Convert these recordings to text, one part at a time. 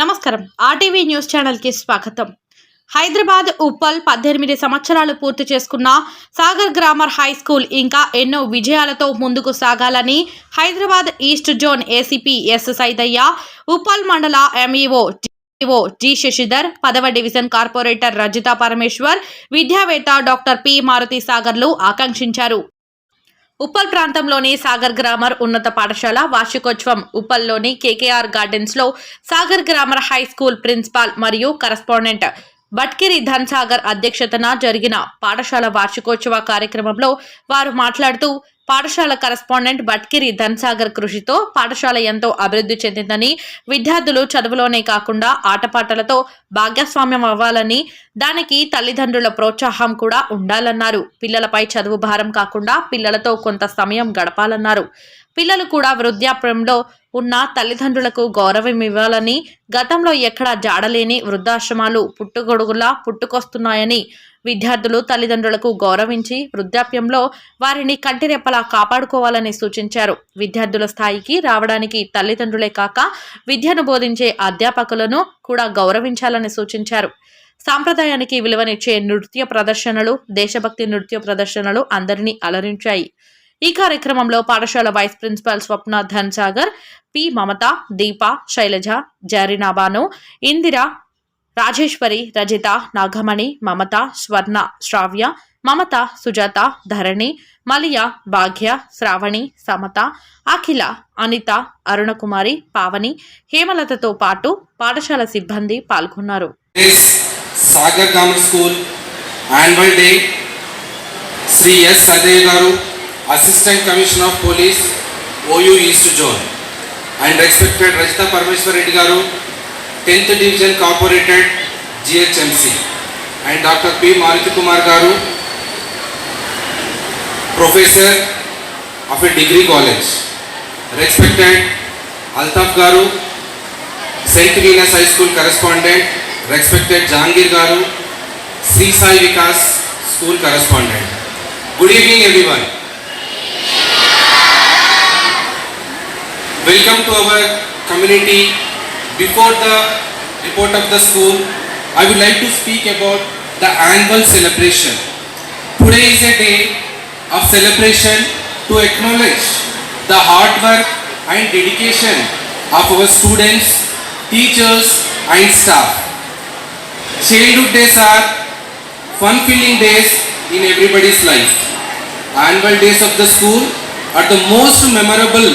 నమస్కారం RTV news ఛానల్కి స్వాగతం హైదరాబాద్ ఉప్పల్ పద్దెనిమిది సంవత్సరాలు పూర్తి చేసుకున్న సాగర్ గ్రామర్ హై స్కూల్ ఇంకా ఎన్నో విజయాలతో ముందుకు సాగాలని Hyderabad east zone ACP S Saidaiah Uppal మండల ఎంఈఓ ఓ జి శశిధర్ పదవ డివిజన్ కార్పొరేటర్ రజిత పరమేశ్వర్ విద్యావేత్త డాక్టర్ పి మారుతి సాగర్లు ఆకాంక్షించారు ఉప్పల్ ప్రాంతంలోని సాగర్ గ్రామర్ ఉన్నత పాఠశాల వార్షికోత్సవం ఉప్పల్లోని కేకేఆర్ గార్డెన్స్లో Sagar grammar high school principal మరియు కరస్పాండెంట్ బట్కిరి ధన్ సాగర్ అధ్యక్షతన జరిగిన పాఠశాల వార్షికోత్సవ కార్యక్రమంలో వారు మాట్లాడుతూ పాఠశాల కరస్పాండెంట్ భట్కిరి ధన్సాగర్ కృషితో పాఠశాల ఎంతో అభివృద్ధి చెందిందని విద్యార్థులు చదువులోనే కాకుండా ఆటపాటలతో భాగస్వామ్యం అవ్వాలని దానికి తల్లిదండ్రుల ప్రోత్సాహం కూడా ఉండాలన్నారు పిల్లలపై చదువు భారం కాకుండా పిల్లలతో కొంత సమయం గడపాలన్నారు పిల్లలు కూడా వృద్ధాప్యంలో ఉన్న తల్లిదండ్రులకు గౌరవం ఇవ్వాలని గతంలో ఎక్కడా జాడలేని వృద్ధాశ్రమాలు పుట్టుగొడుగులా పుట్టుకొస్తున్నాయని విద్యార్థులు తల్లిదండ్రులకు గౌరవించి వృద్ధాప్యంలో వారిని కంటిరెప్పలా కాపాడుకోవాలని సూచించారు విద్యార్థుల స్థాయికి రావడానికి తల్లిదండ్రులే కాక విద్యను బోధించే అధ్యాపకులను కూడా గౌరవించాలని సూచించారు సాంప్రదాయానికి విలువనిచ్చే నృత్య ప్రదర్శనలు దేశభక్తి నృత్య ప్రదర్శనలు అందరినీ అలరించాయి ఈ కార్యక్రమంలో పాఠశాల vice principal Swapna Dhansagar P Mamata Deepa Shailaja Zarinabanu Indira Rajeshwari Rajitha Nagamani Mamata Swarna Shravya Mamata Sujatha Dharani Maliya Bhagya Shravani Samata Akhila Anitha Arunakumari Pavani హేమలతతో పాటు పాఠశాల సిబ్బంది పాల్గొన్నారు శ్రీ ఎస్ గారు assistant commissioner of police OU east zone and respected Rajitha Parameshwar Reddy గారు tenth division corporated GHMC and doctor P Maruthi Kumar గారు professor of a degree college respected Altaf గారు saint Venus high school correspondent respected Jahangir గారు Shri Sai Vikas school correspondent good evening everyone welcome to our community Before the report of the school, I would like to speak about the annual celebration. Today is a day of celebration to acknowledge the hard work and dedication of our students, teachers and staff. Childhood days are fun-filling days in everybody's life. Annual days of the school are the most memorable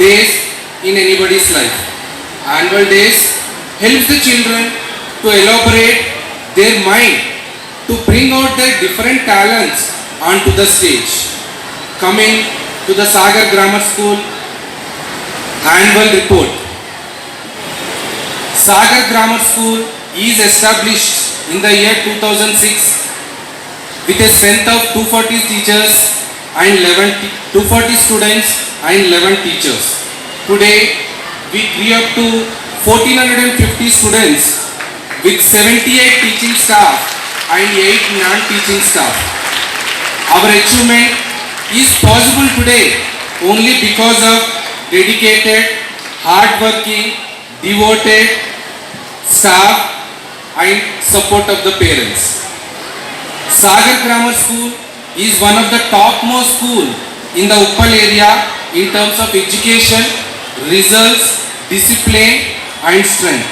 days in anybody's life annual days helps the children to elaborate their mind to bring out their different talents onto the stage. Coming to the Sagar Grammar School annual report. Sagar Grammar School is established in the year 2006 with a strength of 240 teachers and 11 240 students and 11 teachers. Today we, have to 1450 students with 78 teaching staff and 8 non-teaching staff. Our achievement is possible today only because of dedicated, hard-working, devoted staff and support of the parents. Sagar Grammar School is one of the topmost school in the Uppal area in terms of education results, discipline and strength.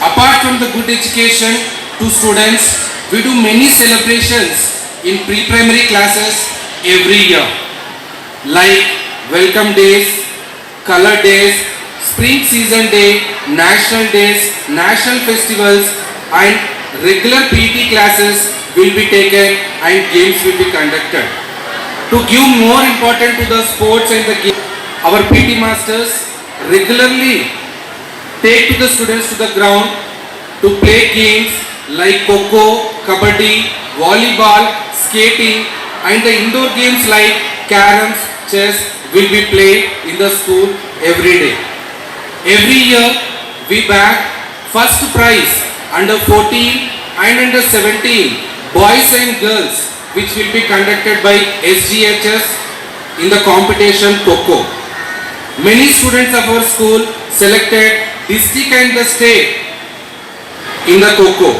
Apart from the good education to students, we do many celebrations in pre-primary classes every year like welcome days, color days, spring season day, national days, national festivals and regular PT classes will be taken and games will be conducted. To give more importance to the sports and the games, our PT masters regularly take to the students to the ground to play games like Coco, Kabaddi, Volleyball, Skating and the indoor games like Caroms, Chess will be played in the school every day. Every year we back first prize under 14 and under 17 boys and girls which will be conducted by SGHS in the competition Coco. Many students of our school selected district and the state in the Coco.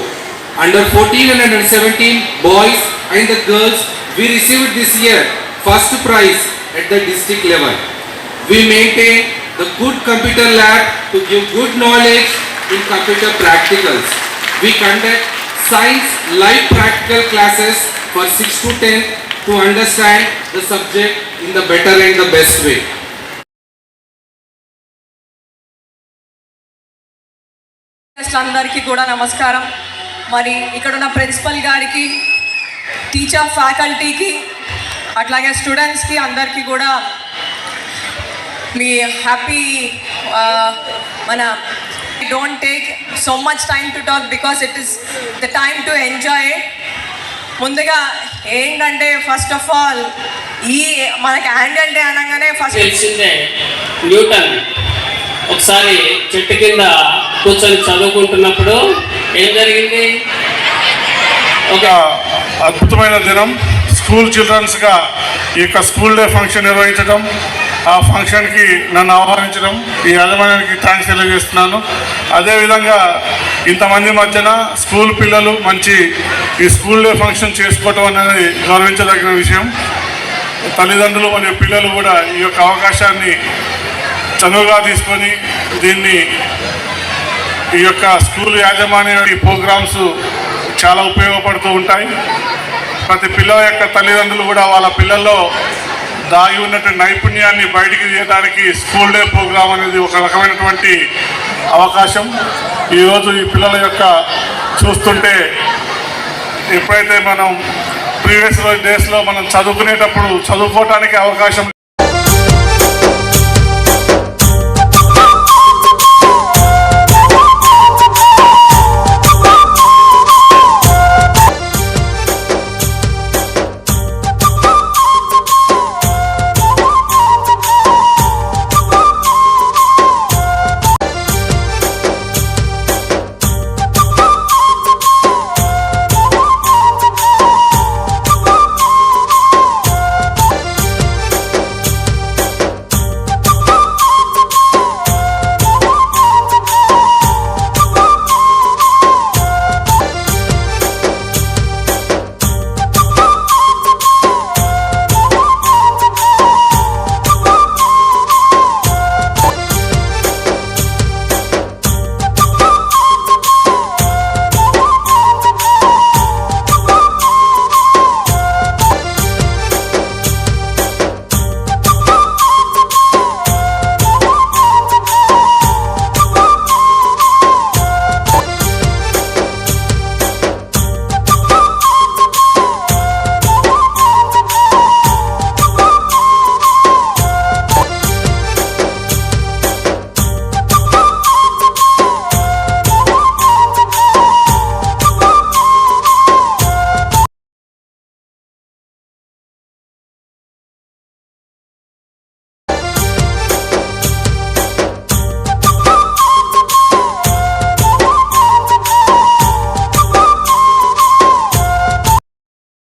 Under 14 and under 17 boys and the girls we received this year first prize at the district level. We maintain the good computer lab to give good knowledge in computer practicals. We conduct science live practical classes for 6 to 10 to understand the subject in the better and the best way. అందరికీ కూడా నమస్కారం మరి ఇక్కడ ఉన్న principal గారికి teacher ఫ్యాకల్టీకి అట్లాగే స్టూడెంట్స్కి అందరికీ కూడా మీ హ్యాపీ మన don't take so much time to talk because it is the time to enjoy ముందుగా ఏంటంటే ఫస్ట్ ఆఫ్ ఆల్ ఈ మనకి యాన్యువల్ డే అనగానే ఫస్ట్ తెలిసిందే న్యూటన్ ఒకసారి చెట్టు కింద కూర్చొని చదువుకుంటున్నప్పుడు ఏం జరిగింది ఒక అద్భుతమైన దినం స్కూల్ చిల్డ్రన్స్గా ఈ యొక్క స్కూల్ డే ఫంక్షన్ నిర్వహించడం ఆ ఫంక్షన్కి నన్ను ఆహ్వానించడం ఈ యజమానికి థ్యాంక్స్ తెలియజేస్తున్నాను అదేవిధంగా ఇంతమంది మధ్యన స్కూల్ పిల్లలు మంచి ఈ స్కూల్ డే ఫంక్షన్ చేసుకోవటం అనేది గౌరవించదగిన విషయం తల్లిదండ్రులు మరియు పిల్లలు కూడా ఈ యొక్క అవకాశాన్ని చనువుగా తీసుకొని దీన్ని ఈ యొక్క స్కూల్ యాజమాన్యం ఈ ప్రోగ్రామ్స్ చాలా ఉపయోగపడుతూ ఉంటాయి ప్రతి పిల్లల యొక్క తల్లిదండ్రులు కూడా వాళ్ళ పిల్లల్లో దాగి ఉన్నటువంటి నైపుణ్యాన్ని బయటికి తీయడానికి స్కూల్ డే ప్రోగ్రామ్ అనేది ఒక రకమైనటువంటి అవకాశం ఈరోజు ఈ పిల్లల యొక్క చూస్తుంటే ఎప్పుడైతే మనం ప్రీవియస్ డేస్లో మనం చదువుకునేటప్పుడు చదువుకోవటానికి అవకాశం